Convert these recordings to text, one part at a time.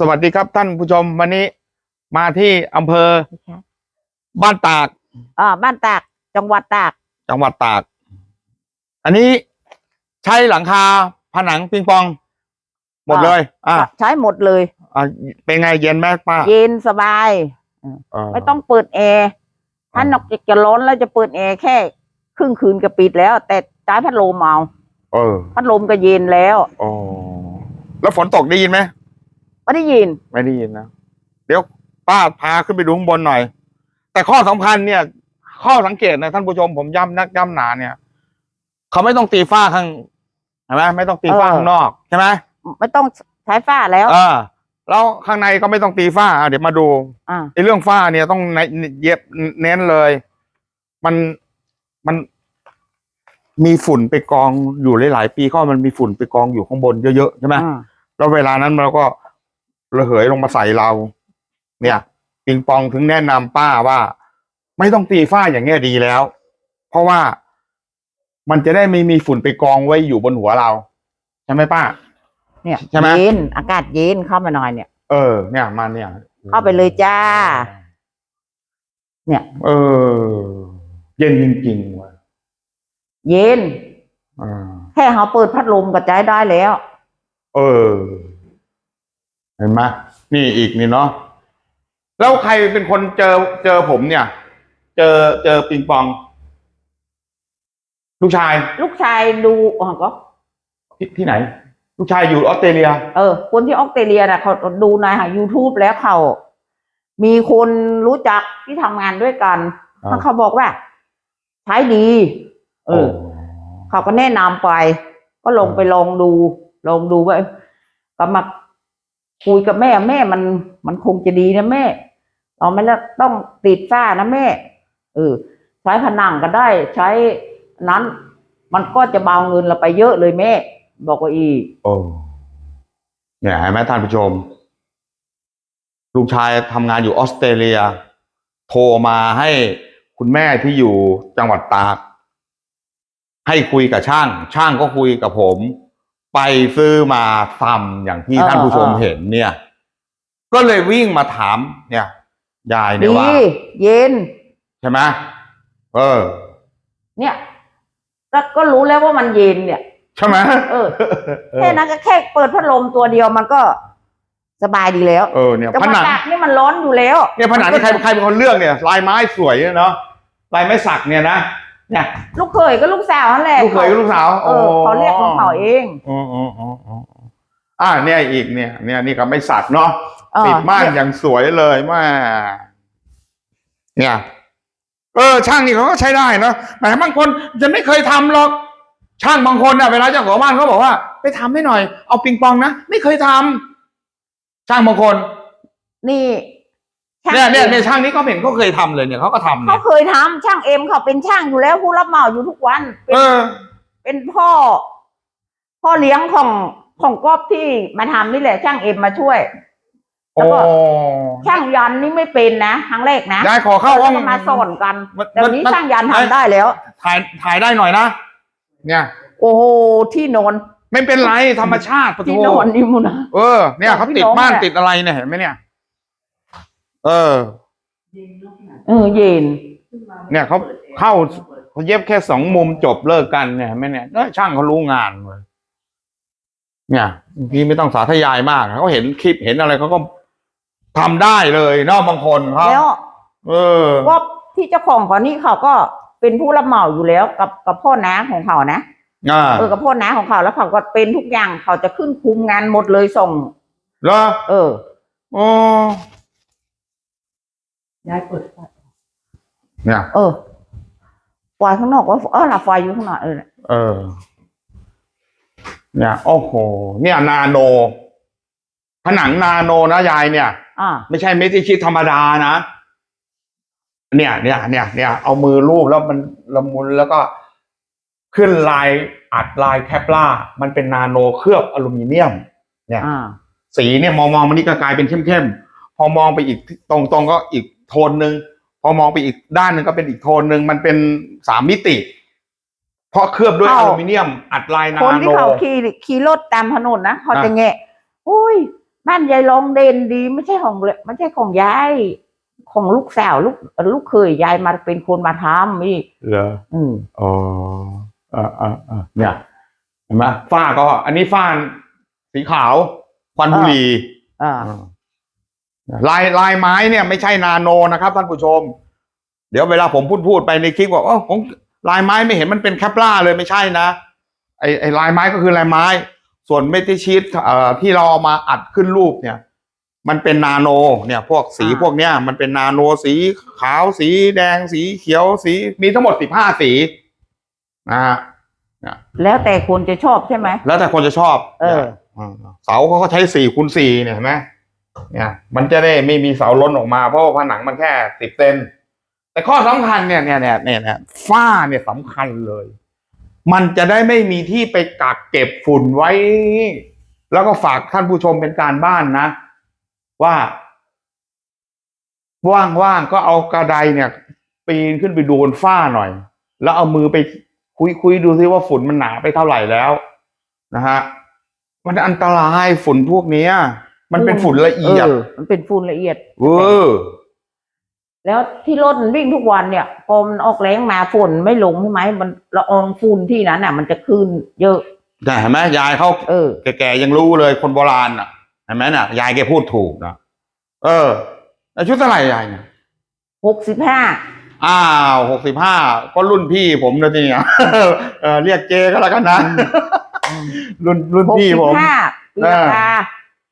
สวัสดีครับท่านผู้ชมวันนี้มาที่อำเภอบ้านตากอ่าบ้านตาก จังหวัดตาก จังหวัดตาก อันนี้ใช้หลังคาผนังปิงปอง หมดเลย อ่าใช้หมดเลยอ่าเป็นไงเย็นไหมป้าเย็นสบายเออไม่ต้องเปิดแอร์ถ้านอกจากจะร้อนแล้วจะเปิดแอร์แค่ ครึ่งคืนก็ปิดแล้ว แต่ใช้พัดลมเอาเออ พัดลมก็เย็นแล้วโอ้แล้วฝนตกได้ยินไหม ไม่ได้ยิน ไม่ได้ยินนะ เดี๋ยวป้าพาขึ้นไปดูข้างบนหน่อย แต่ข้อสำคัญเนี่ย ข้อสังเกตนะท่านผู้ชมผมย้ำนักย้ำหนาเนี่ย เขาไม่ต้องตีฝ้าข้างเห็นไหมไม่ต้องตีฝ้าเออ ข้างนอกใช่ไหมไม่ต้องใช้ฝ้าแล้ว เออแล้วข้างในก็ไม่ต้องตีฝ้าอะเดี๋ยวมาดูอ่า ไอ้เรื่องฝ้าเนี่ยต้องในเย็บเน้นเลย มันมันมีฝุ่นไปกองอยู่หลายๆปีก็มันมีฝุ่นไปกองอยู่ข้างบนเยอะๆใช่ไหมอ่าแล้วเวลานั้นเราก็ ระเหยลงมาใส่เรา เนี่ยปิงปองถึงแนะนำป้าว่า ไม่ต้องตีฝ้าอย่างเงี้ยดีแล้ว เพราะว่ามันจะได้ไม่มีฝุ่นไปกองไว้อยู่บนหัวเรา ใช่ไหมป้า เนี่ยใช่ไหมเย็นอากาศเย็นเข้ามาหน่อยเนี่ย เออ เนี่ยมันเนี่ย เข้าไปเลยจ้า เนี่ย เออ เย็นจริงๆว่ะเย็นอ่าแค่เขาเปิดพัดลมก็ใจได้แล้ว เออ เห็นไหมนี่อีกนี่เนาะแล้วใครเป็นคนเจอเจอผมเนี่ย เจอเจอปิงปอง ลูกชาย ลูกชายดูอ๋อก็ที่ที่ไหน ลูกชายอยู่ออสเตรเลีย เออ คนที่ออสเตรเลียนะเขาดูในหา YouTube แล้วเขา มีคนรู้จักที่ทำงานด้วยกันอ่า เขาบอกว่า ใช้ดี เออ เขาก็แนะนำไป ก็ลงไปลองดู ลองดูว่าเอ้ยก็มา คุยกับแม่แม่มันมันคงจะดีนะแม่เราไม่ต้องติดฝ้านะแม่เออใช้ผนังก็ได้ ใช้นั้น มันก็จะเบาเงินเราไปเยอะเลยแม่ บอกว่าอีโอ้เนี่ยเห็นไหมท่านผู้ชม ลูกชายทำงานอยู่ออสเตรเลีย โทรมาให้คุณแม่ที่อยู่จังหวัดตากให้คุยกับช่าง ช่างก็คุยกับผม ไปซื้อมาทำอย่างที่เออท่านผู้ชมเออเห็นเนี่ย ก็เลยวิ่งมาถาม เนี่ยยายเนี่ยดีว่าเย็น ใช่ไหมเออ เนี่ยก็ก็รู้แล้วว่ามันเย็นเนี่ย ใช่ไหมเออเออแค่นั้นก็แค่เปิดพัดลมตัวเดียวมันก็สบายดีแล้ว เออเนี่ยแต่ผผนังนังนี่มันร้อนอยู่แล้ว เนี่ยผนังที่ใครใครเป็นคนเลือกเนี่ย ลายไม้สวยเนาะลายไม้สักเนี่ยนะ เนี่ยลูกเขยก็ลูกสาวนั่นแหละลูกเขยกับลูกสาวเออเขาเรียกของเขาเองอ๋ออ๋ออ๋ออ๋ออ่าเนี่ยอีกเนี่ย เนี่ยนี่ก็ไม่สักเนาะเออติดม่านอย่างสวยเลยแม่เนี่ย เออ ช่างนี่เขาก็ใช้ได้เนาะแหมบางคนจะไม่เคยทำหรอก ช่างบางคนน่ะเวลาเจ้าของบ้านเขาบอกว่า ไปทำให้หน่อย เอาปิงปองนะไม่เคยทำช่างบางคน นี่ช่าง เนี่ยเนี่ยอ็มเนี่ยช่างนี้เขาเห็นเขาเคยทำเลยเนี่ยเขาก็ทำเขาเนี่ยเคยทำช่างเอ็มเขาเป็นช่างอยู่แล้วผู้รับเหมาอยู่ทุกวัน เป็นเออ เป็นพ่อ พ่อเลี้ยงของของกอบที่มาทำนี่แหละ ช่างเอ็มมาช่วย แล้โอ้วก็ ช่างยันนี่ไม่เป็นนะครั้งแรกนะยายขอเข้าห้อง แล้วก็มาสอนกันมันแต่วันนี้มัน ช่างยันทำได้แล้ว ถ่ายถ่ายได้หน่อยนะเนี่ย โอ้โหที่นอนไม่เป็นไรธรรมชาติปะโถที่นอนนี่มุนะ เออเนี่ยเขาติดพี่น้องม่านเนี่ยติดอะไรเนี่ยเห็นไหมเนี่ย เออ เออ เย็น เนี่ยเขาเข้าเขาเย็บแค่สองมุมจบเลิกกันเนี่ยเห็นไหมเนี่ยเอ้ยช่างเขารู้งานเลยเนี่ยบางทีไม่ต้องสาธยายมากเขาเห็นคลิปเห็นอะไรเขาก็ทำได้เลยเนอกบางคนเขาแล้วเออ ก็ที่เจ้าของเขานี่เขาก็เป็นผู้รับเหมาอยู่แล้วกับกับพ่อน้าของเขานะอ่าเออกับพ่อน้าของเขาแล้วเขาก็เป็นทุกอย่างเขาจะขึ้นคุมงานหมดเลยส่ง เหรอเออโอ้ ย้ายเปิดเนี่ย เออไฟข้างนอกก็เออหลับไฟอยู่ข้างนอกเออเออ เนี่ยโอ้โหเนี่ยนาโน ผนังนาโนนะยายเนี่ยอ่าไม่ใช่เมทิชิตธรรมดานะเนี่ยเนี่ยเนี่ยเนี่ยเอามือลูบแล้วมันละมุนแล้วก็ขึ้นลายอัดลายแคปล่า มันเป็นนาโนเคลือบอลูมิเนียม เนี่ย อ่า สีเนี่ยมองมองมันนี่ก็กลายเป็นเข้มๆ พอมองไปอีกตรงตรงๆก็อีก โทนหนึ่งพอมองไปอีกด้านหนึ่งก็เป็นอีกโทนหนึ่งมันเป็นสามมิติ เพราะเคลือบด้วยเข้าอลูมิเนียม อัดลายนาคนโนที่เขาขี่ขี่รถตามถนนนะเขาอะจะแงะโอ้ยบ้านยายลองเด่นดี ไม่ใช่ของเลไม่ใช่ของยายของลูกสาวลูกลูกเคยยายมาเป็นคนมาทำนี่เหรออืมอ๋ออ่าอ่าอ่าเนี่ยเห็นไหมฝ้าก็ อันนี้ฝ้าสีขาวควันบุหรี่อ่า ลายลายไม้เนี่ยไม่ใช่นาโนนะครับท่านผู้ชม เดี๋ยวเวลาผมพูดพูดไปในคลิปบอกว่าของลายไม้ไม่เห็นมันเป็นแคปล่าเลยไม่ใช่นะไอไอลายไม้ก็คือลายไม้ ส่วนเมทิชีตเอ่อที่เราเอามาอัดขึ้นรูปเนี่ย มันเป็นนาโน เนี่ย พวกสีพวกเนี้ยมันเป็นนาโนสีขาวสีแดงสีเขียวสีมีทั้งหมดสิบห้าสีนะฮะแล้วแต่คนจะชอบใช่ไหมแล้วแต่คนจะชอบเออเนี่ยเสาเขาก็ใช้สี่คูณสี่เนี่ยเห็นไหม เนี่ยมันจะได้ไม่มีเสาล้นออกมา เพราะว่าผนังมันแค่สิบเซนแต่ข้อสำคัญเนี่ยเนี่ยเนี่ยเนี่ยเนี่ยฝ้าเนี่ยสำคัญเลย มันจะได้ไม่มีที่ไปกักเก็บฝุ่นไว้ แล้วก็ฝากท่านผู้ชมเป็นการบ้านนะ ว่าว่างๆก็เอากระไดเนี่ย ปีนขึ้นไปดูบนฝ้าหน่อย แล้วเอามือไปคุยคุยๆดูซิว่าฝุ่นมันหนาไปเท่าไหร่แล้วนะฮะมันอันตรายฝุ่นพวกนี้ มันเป็นฝุ่นละเอียด มันเป็นฝุ่นละเอียด เออ แล้วที่รถมันวิ่งทุกวันเนี่ยพอมันออกแรงมาฝนไม่ลงใช่ไหมมันละอองฝุ่นที่นั้นน่ะ มันจะขึ้นเยอะแต่เห็นไหมยายเขาเออแก่ๆยังรู้เลยคนโบราณอะเห็นไหมน่ะ ยายแกพูดถูกนะเออแล้วชุดเท่าไหร่ยายเนี่ยหกสิบห้าอ้าวหกสิบห้าก็รุ่นพี่ผมนะทีเนี่ยเออเรียกเจก็แล้วกันนะรุ่นรุ่นหกพี่สิบผมห้าปีเอ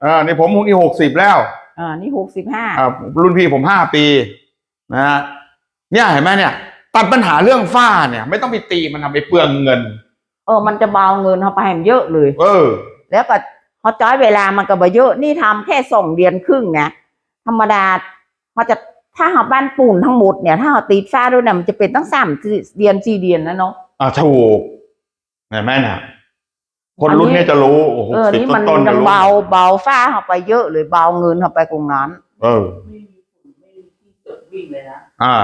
อราคาเออนี่ผมคงที่หกสิบแล้วอ่านี่หกสิบห้าอ่ารุ่นพี่ผมห้าปีนะฮะเนี่ยเห็นไหมเนี่ยตัดปัญหาเรื่องฝ้าเนี่ย ไม่ต้องไปตีมันทำไปเปลืองเงิน เออ มันจะเบาเงินเขาไปให้มันเยอะเลย เออ แล้วก็เขาจ้อยเวลามันก็บ่เยอะนี่ทำแค่สองเดือนครึ่งนะธรรมดาเขาจะถ้าเขาบ้านปูนทั้งหมดเนี่ย ถ้าเขาตีฝ้าด้วยเนี่ยมันจะเป็นตั้งสามเดือนสี่เดือนนะเนาะอ่าถูกเห็นไหมน่ะ คนรุ่นเนี้ยจะรู้โอ้โหเออสิบนี่มันต้นๆยัจะงรู้เบาเบาฝ้าเขาไปเยอะเลยเบาเงินเขาไปตรงนั้นเออ ไม่มีฝุ่นไม่มีที่จดวิ่งเลยนะ อ่า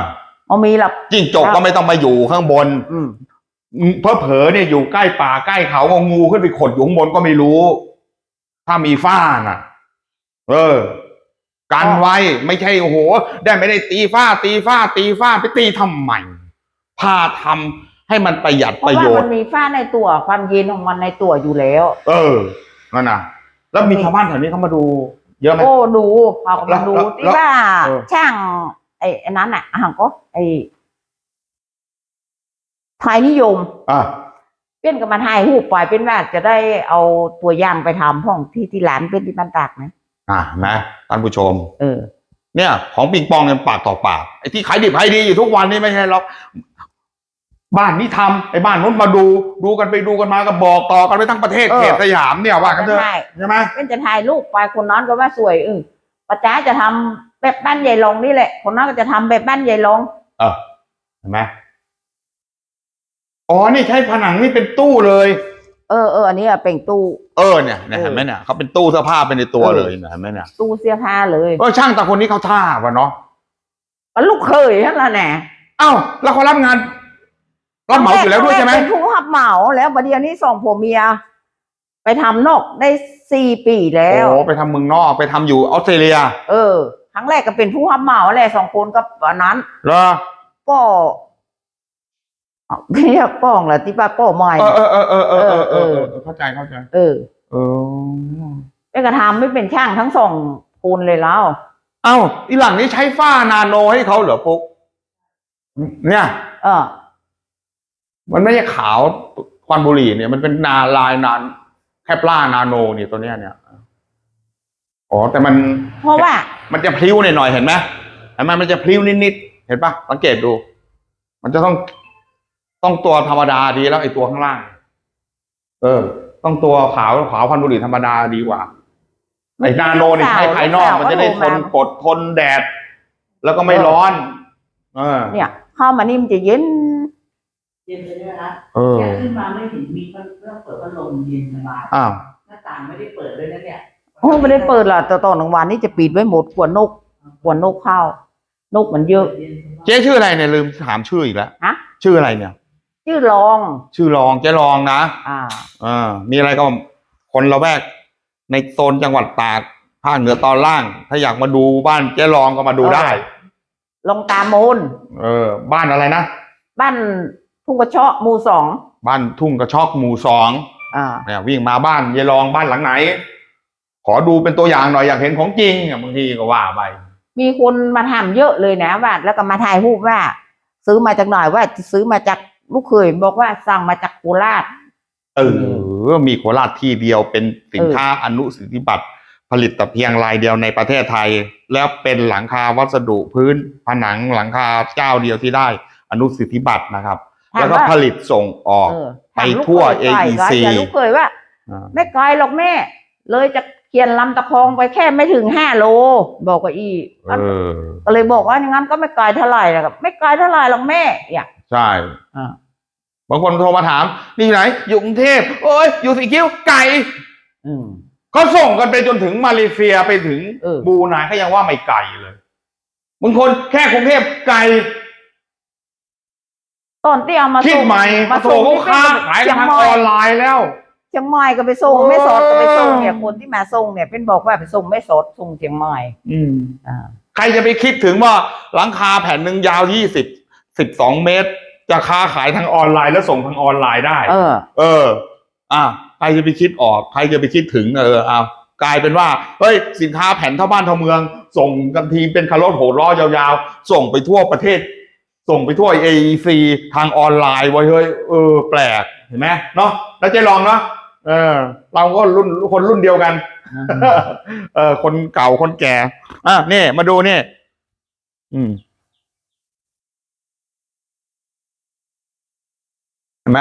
เอามีหลับ จิ้งจกก็ไม่ต้องมาอยู่ข้างบนอืม เพอเผลอๆเนี่ยอยู่ใกล้ป่าใกล้เขาก็งูขึ้นไปขดอยู่ข้างบนก็ไม่รู้ ถ้ามีฝ้าน่ะ เออ กันไว้ไม่ใช่โอ้โห ได้ไม่ได้ตีฝ้า ตีฝ้า ตีฝ้าไปตีทำไมพาทำ ให้มันประหยัดเพประราะโยว่าชมันน์ มีฝ้าในตัวความเย็นของมันในตัวอยู่แล้ว เออนั่นน่ะแล้วมีชาวบ้านแถวนี้เขามาดู เยอะไหม โอ้ดูเขาก็มาดูแล้วที่ว่าเออ ช่างไอ้ไอ้นั้นอะอ่างก็ไอ้ไทยนิยม อะเปี้ยนกับมาถ่ายรูปปล่อยเป็นว่าจะได้เอาตัวอย่างไปทำห้องที่ที่ร้านเป็นที่บ้านตากนะอะนะท่านผู้ชม เออ เนี่ย ของปิงปองเนี่ยปากต่อปากไอ้ที่ขายดิบขายดีอยู่ทุกวันนี่ไม่ใช่หรอก บ้านนี้ทำไอ้บ้านนู้นมาดู ดูกันไปดูกันมาก็บอกต่อกันไปทั้งประเทศเออ เขตสยามเนี่ยว่ากันเถอะใช่ใช่ไหมเป็นจะถ่ายรูปไปคนนั้นก็ว่าสวยเออป้าจ้าจะทำแบบบ้านใหญ่ลงนี่แหละ คนนั้นก็จะทำแบบบ้านใหญ่ลงเออเห็นไหมอ๋อนี่ใช้ผนังนี่เป็นตู้เลย เออเอออันนี้อะเป็นตู้ เออเนี่ยเนี่ยเออเห็นไหมเนี่ยเขาเป็นตู้เสื้อผ้าเป็นในตัวเออ เลยเนี่ยเห็นไหมเนี่ยตู้เสื้อผ้าเลยเออช่างแต่คนนี้เขาท่าวะเนาะก็ลูกเคยนั่นแหละแน่เอ้าแล้วเขารับงาน รับเหมาอยู่แล้วด้วยใช่ไหมเป็นผู้รับเหมาแล้วประเดี๋ยวนี้สองผัวเมีย ไปทำนอกได้สี่ปีแล้ว โอ้ไปทำเมืองนอกไปทำอยู่ออสเตรเลียเออ ครั้งแรกก็เป็นผู้รับเหมาแหละสองคนกับอันนั้น เหรอก็เอาเรียกป้องแหละที่ป้าป้อใหม่ เออเออเออเออเออเออเออเออเข้าใจเข้าใจเออเออแม่กระทำไม่เป็นช่างทั้งสองคนเลยแล้ว เอ้าอีหลังนี้ใช้ฝ้านาโนให้เขาเหรอปุ๊กเนี่ย เออ มันไม่ใช่ขาวควันบุหรี่เนี่ย มันเป็นนาลายนานแคปล่านาโนเนี่ยตัวเนี้ยเนี่ยอ๋อแต่มันเพราะว่า มันจะพลิ้วหน่อยๆเห็นไหมเห็นไหมมันจะพลิ้วนิดๆเห็นปะสังเกตดู มันจะต้องต้องตัวธรรมดาดีแล้วไอ้ตัวข้างล่าง เออ ต้องตัวขาวขาวควันบุหรี่ธรรมดาดีกว่าไอ้นาโนนี่ใช้ภายนอกมันจะได้ทนกดทนแดด แล้วก็ไม่ร้อน เออ เนี่ยเข้ามานี่มันจะเย็น เย็นเลยด้วยนะเออ แค่ขึ้นมาไม่เห็นมีมันเรื่องเปิดพัดลมเย็นสบายอ้าวหน้าต่างไม่ได้เปิดเลยนะเนี่ยโอ้ไม่ได้เปิดหรอกแต่ตอนกลางวันนี่จะปิดไว้หมดกลัวนกกลัวนกเข้านกมันเยอะ เย็นสบายเจ๊ชื่ออะไรเนี่ยลืมถามชื่ออีกแล้วฮะ ชื่ออะไรเนี่ย ชื่อรอง ชื่อรองเจ๊รองนะอ่า อ่ามีอะไรก็คนละแวกในโซนจังหวัดตากภาคเหนือตอนล่าง ถ้าอยากมาดูบ้านเจ๊รองก็มาดูได้ ลงตามโมนเออ บ้านอะไรนะบ้าน ทุ่งกระเชาะหมู่สองบ้านทุ่งกระชอกหมู่สองอ่า เนี่ยวิ่งมาบ้านเจ๊รองบ้านหลังไหน ขอดูเป็นตัวอย่างหน่อยอยากเห็นของจริงอะบางทีก็ว่าไปมีคนมาถามเยอะเลยนะว่าแล้วก็มาถ่ายรูปว่า ซื้อมาจากหน่อยว่าซื้อมาจากลูกเขยบอกว่าสั่งมาจากโคราช เออมีโคราชที่เดียวเป็นสินค้าอนุสิทธิบัตรผลิตแต่เพียงรายเดียวในประเทศไทย แล้วเป็นหลังคาวัสดุพื้นผนังหลังคาเจ้าเดียวที่ได้อนุสิทธิบัตรนะครับถาม แล้วก็ว่าผลิตส่งออกเออไปถามลูกทั่วเขยไกล AEC แต่ลูกเคยว่าอ่า ไม่ไกลหรอกแม่ เลยจะเขียนลำตะคองไปแค่ไม่ถึงห้าโล บอกว่าอีเออก็เลยบอกว่าอย่างนั้นก็ไม่ไกลเท่าไหร่นะครับ ไม่ไกลเท่าไหร่หรอกแม่อยากใช่อ่าบางคนโทรมาถาม นี่อยู่ไหน อยู่กรุงเทพโอ้ยอยู่สีคิ้วไก่อืมเขาส่งกันไปจนถึงมาเลเซียไปถึงเออบรูไนเขายังว่าไม่ไก่เลยบางคนแค่กรุงเทพไก่ ตอนที่เอามาคิดส่งใหม่มาโถส่งเขาที่ค้าขายกันทางเชีอใหม่อนไลน์แล้วเชียงใหม่ก็ไปส่งโอ้ไม่สดก็ไปส่งเนี่ยคนที่มาส่งเนี่ยเป็นบอกว่าไปส่งไม่สดส่งเชียงใหม่อืมอ่าใครจะไปคิดถึงว่าหลังคาแผ่นหนึ่งยาวยี่สิบสิบสองเมตร จะค้าขายทางออนไลน์แล้วส่งทางออนไลน์ได้ เออ เออ อะใครจะไปคิดออก ใครจะไปคิดถึงเออเอากลายเป็นว่าเฮ้ยสินค้าแผ่นเท่าบ้านเท่าเมือง ส่งกันทีเป็นคารถโหดล้อยาวๆ ส่งไปทั่วประเทศ ส่งไปทั่ว AEC ทางออนไลน์ไว้เฮ้ยเออแปลกเห็นไหมเนาะแล้วเจ๊ลองเนาะเออ เราก็รุ่นคนรุ่นเดียวกัน เออ คนเก่าคนแก่อะนี่มาดูนี่ อืมเห็นไหม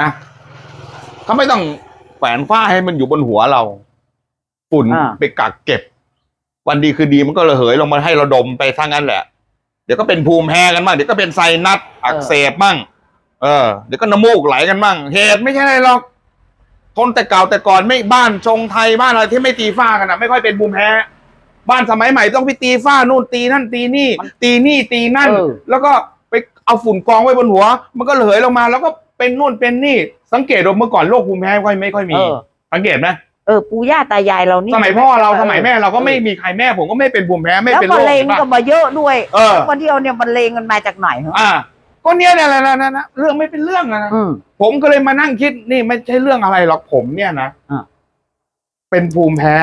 เขาไม่ต้องแขวนฝ้าให้มันอยู่บนหัวเรา ฝุ่นอ่า ไปกักเก็บ วันดีคือดีมันก็ระเหยลงมาให้เราดมไปทั้งนั้นแหละ เดี๋ยวก็เป็นภูมิแพ้กันบ้างเดี๋ยวก็เป็นไซนัสอักเสบบ้างเออเดี๋ยวก็น้ำมูกไหลกันบ้างเหตุไม่ใช่อะไรหรอกทนแต่เก่าแต่ก่อนไม่บ้านทรงไทยบ้านอะไรที่ไม่ตีฝ้ากันนะไม่ค่อยเป็นภูมิแพ้ บ้านสมัยใหม่ต้องไปตีฝ้านู่นตีนั่นตีนี่ ตีนี่ตีนั่นเออแล้วก็ไปเอาฝุ่นกองไว้บนหัว มันก็ระเหยลงมา แล้วก็เป็นนู่นเป็นนี่ สังเกตดูเมื่อก่อนโรคภูมิแพ้ค่อยไม่ค่อยมีเออสังเกตไหม เออปู่ย่าตายายเรานี่สมัยพ่อเราสมัยแม่เราก็ไม่มีใครแม่ผมก็ไม่เป็นภูมิแพ้ไม่แล้วเป็นมะโรคเร็งใช่ก็ปะมาเยอะด้วยเออวันเดียวเนี่ยมะเร็งมันมาจากไหนเหรออ่าก็เนี้ยเนี่ยแหละนะนะนะเรื่องไม่เป็นเรื่องอะนะอืมผมก็เลยมานั่งคิดนี่ไม่ใช่เรื่องอะไรหรอกผมเนี่ยนะอะเป็นภูมิแพ้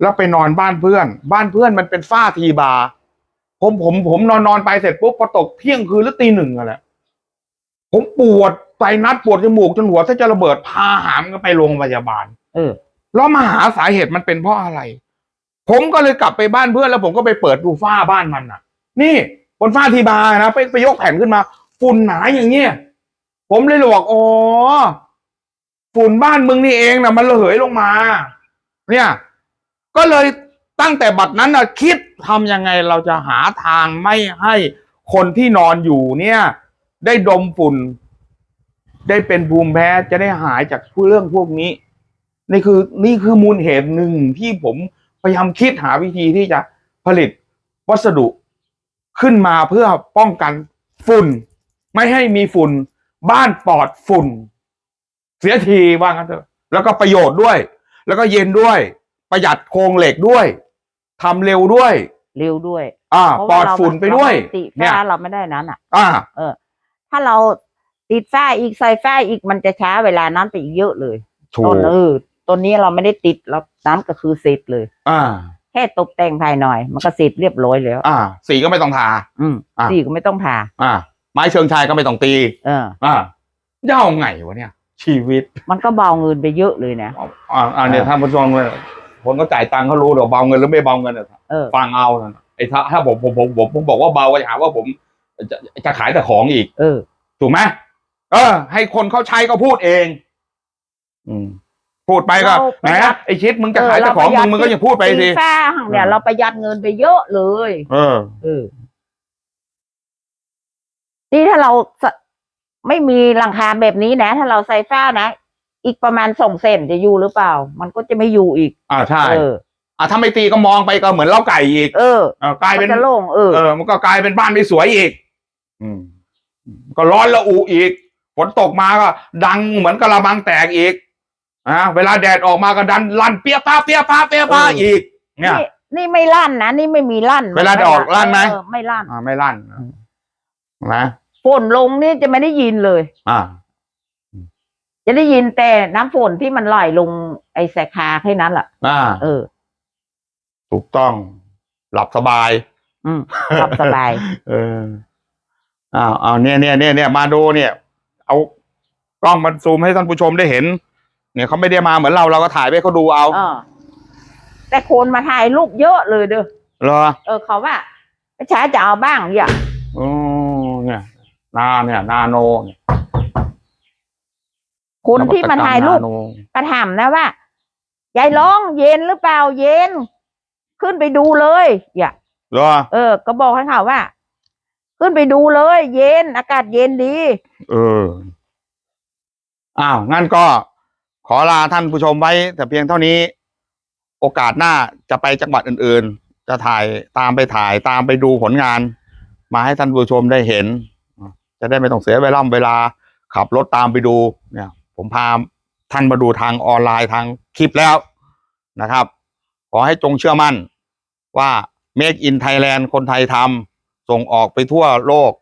แล้วไปนอนบ้านเพื่อน บ้านเพื่อนมันเป็นฝ้าทีบาร์ผมผมผมนอนนอนไปเสร็จปุ๊บพอตกเที่ยงคืนหรือตีหนึ่งอะแหละผมปวดไซนัสปวดจมูกจนหัวแทบจะระเบิดพาหามกันไปโรงพยาบาล เออ แล้วมาหาสาเหตุมันเป็นเพราะอะไร ผมก็เลยกลับไปบ้านเพื่อนแล้วผมก็ไปเปิดดูฝ้าบ้านมันน่ะ นี่บนฝ้าทีบานะไปไปยกแผ่นขึ้นมา ฝุ่นหนาอย่างเงี้ยผมเลยบอกอ๋อฝุ่นบ้านมึงนี่เองนะมันระเหยลงมา เนี่ย ก็เลยตั้งแต่บัดนั้นนะคิดทำยังไงเราจะหาทางไม่ให้คนที่นอนอยู่เนี่ย ได้ดมฝุ่น ได้เป็นภูมิแพ้จะได้หายจากเรื่องพวกนี้ นี่คือนี่คือมูลเหตุหนึ่งที่ผมพยายามคิดหาวิธีที่จะผลิตวัสดุขึ้นมาเพื่อป้องกันฝุ่น ไม่ให้มีฝุ่น บ้านปลอดฝุ่น เสียทีว่างั้นเถอะแล้วก็ประโยชน์ด้วย แล้วก็เย็นด้วย ประหยัดโครงเหล็กด้วยทำเร็วด้วย เร็วด้วย อ่าเพราะปลอว่าดเราฝุ่นไปด้วยเราไม่ติเนี่ยฝ้าเราไม่ได้นั้นอะ อ่าถ้าเราติดฝ้าอีกใส่ฝ้าอีกมันจะช้าเวลานั้นไปอีกเยอะเลยถูต้กนเออ ต้นนี้เราไม่ได้ติดเราน้ำก็คือเสร็จเลย อ่า แค่ตกแต่งภายหน่อย มันก็เสร็จเรียบร้อยแล้ว อ่า สีก็ไม่ต้องทา อืมอะ สีก็ไม่ต้องผ่า อ่า ไม้เชิงชายก็ไม่ต้องตี เออ อ่าเย่าไงวะเนี่ย ชีวิตมันก็เบาเงินไปเยอะเลยนะ อ่าอ่าเนี่ยท่านผู้ชมเนี่ยคนก็จ่ายตังค์เขารู้เดี๋ยวเบาเงินหรือไม่เบาเงินเนี่ยเออ ฟังเอานะไอ้ถ้าถ้าผมผมผมผมผมบอกว่าเบาก็จะหาว่าผมจะจะขายแต่ของอีก เออ ถูกไหมเออ ให้คนเขาใช้ก็พูดเอง อืม พูดไปก็เราแหมประหยัด ไอ้ชิดมึงจะขายแต่ของมึงมึงก็อย่าพูดไปสิตีฝ้าหั่งเนี่ยเออ เราประหยัดเงินไปเยอะเลยเออ เออนี่ถ้าเราสไม่มีหลังคาแบบนี้นะ ถ้าเราใส่ฝ้านะ อีกประมาณสองเซนจะอยู่หรือเปล่า มันก็จะไม่อยู่อีก อ่าใช่เออ อ่าถ้าไม่ตีก็มองไปก็เหมือนเล้าไก่อีกเออเออกลายมัเป็นนจะโล่งเออ เออ มันก็กลายเป็นบ้านไม่สวยอีก อืม ก็ร้อนละอุอีกฝนตกมาก็ ดังเหมือนกระมังแตกอีก อ่าเวลาแดดออกมาก็ดันลั่นเปียป้าเปียป้าเปียป้าเอออีอีก เนี่ย นี่นี่ไม่ลั่นนะนี่ไม่มีลั่นเวลาจะออกลั่นไหม เออไม่ลั่นอ่าไม่ลั่นนะฝนลงนี่จะไม่ได้ยินเลย อ่า จะได้ยินแต่น้ำฝนที่มันไหลลงไอ้แสกคาแค่นั้นแหละอ่า เออ ถูกต้อง หลับสบาย อืมหลับสบาย เอออ้าวเอาเนี่ยเนี่ยเนี่ยเนี่ยมาดูเนี่ย เอากล้องมันซูมให้ท่านผู้ชมได้เห็น เนี่ยเขาไม่ได้มาเหมือนเราเราก็ถ่ายไปให้เขาดูเอาเออแต่คนมาถ่ายรูปเยอะเลยเด้อเหรอเออเขาว่าประชาจะเอาบ้างอย่าโอ้เนี่ยนาเนี่ย นาโนเนี่ยคนที่มาถ่ายรูปนวัตกมนโนก็ถามนะว่ายายร้องเย็นหรือเปล่าเย็น ขึ้นไปดูเลยอย่าเหรอเออ ก็บอกให้เขาว่า ขึ้นไปดูเลย เย็น อากาศเย็นดี เอออ้าวงั้นก็ข อลาท่านผู้ชมไว้แต่เพียงเท่านี้ โอกาสหน้าจะไปจังหวัดอื่นๆ จะถ่ายตามไปถ่ายตามไปดูผลงาน มาให้ท่านผู้ชมได้เห็น จะได้ไม่ต้องเสียเวลาเวลาขับรถตามไปดูเนี่ย ผมพาท่านมาดูทางออนไลน์ทางคลิปแล้วนะครับ ขอให้จงเชื่อมั่นว่า Make in Thailand คนไทยทำส่งออกไปทั่วโลก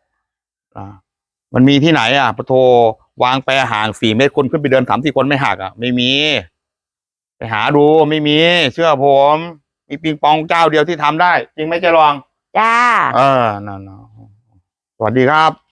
มันมีที่ไหนอะปะโท วางแปรห่างสี่เมตรคนขึ้นไปเดินสามสี่คนไม่หักอะ ไม่มี ไปหาดูไม่มี เชื่อผม มีปิงปองเจ้าเดียวที่ทำได้ จริงไหมเจรอง จ้า เออนั่นๆสวัสดีครับ